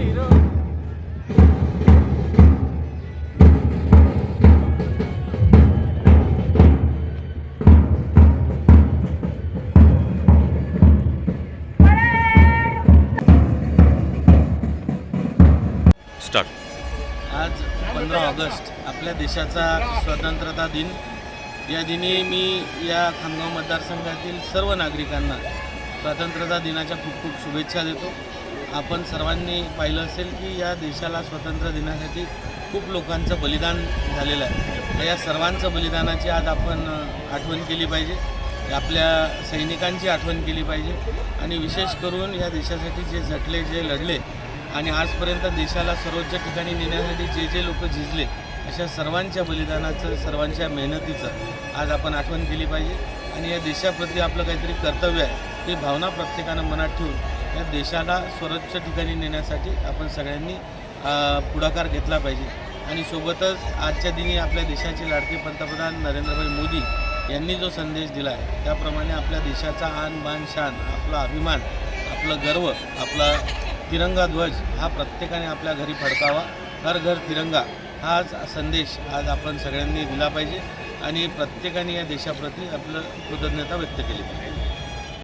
Hero आज पंधरा August आपल्या देशाचा स्वतंत्रता दिन. या दिनी मी या खामगाव मतदारसंघातील सर्व नागरिकांना स्वातंत्र्यता दिनाच्या खूप खूप शुभेच्छा देतो. आपण सर्वांनी पाहिलं असेल की या देशाला स्वातंत्र्य देण्यासाठी खूप लोकांचं बलिदान झालेलं आहे. तर या सर्वांचं बलिदानाची आज आपण आठवण केली पाहिजे. आपल्या सैनिकांची आठवण केली पाहिजे. आणि विशेष करून या देशासाठी जे झटले जे लढले आणि आजपर्यंत देशाला सर्वोच्च ठिकाणी नेण्यासाठी जे जे लोक झिजले अशा सर्वांच्या बलिदानाचं सर्वांच्या मेहनतीचं आज आपण आठवण केली पाहिजे. आणि या देशाप्रती आपलं काहीतरी कर्तव्य आहे. ही भावना प्रत्येकानं मनात ठेवून या देशाला सर्वोच्च ठिकाणी नेण्यासाठी आपण सगळ्यांनी पुढाकार घेतला पाहिजे. आणि सोबतच आजच्या दिनी आपल्या देशाचे लाडके पंतप्रधान नरेंद्रभाई मोदी यांनी जो संदेश दिला आहे त्याप्रमाणे आपल्या देशाचा आन बान शान आपला अभिमान आपलं गर्व आपला तिरंगा ध्वज हा प्रत्येकाने आपल्या घरी फडकावा. हर घर तिरंगा हाच संदेश आज आपण सगळ्यांनी दिला पाहिजे. आणि प्रत्येकाने या देशाप्रती आपलं कृतज्ञता व्यक्त केली पाहिजे.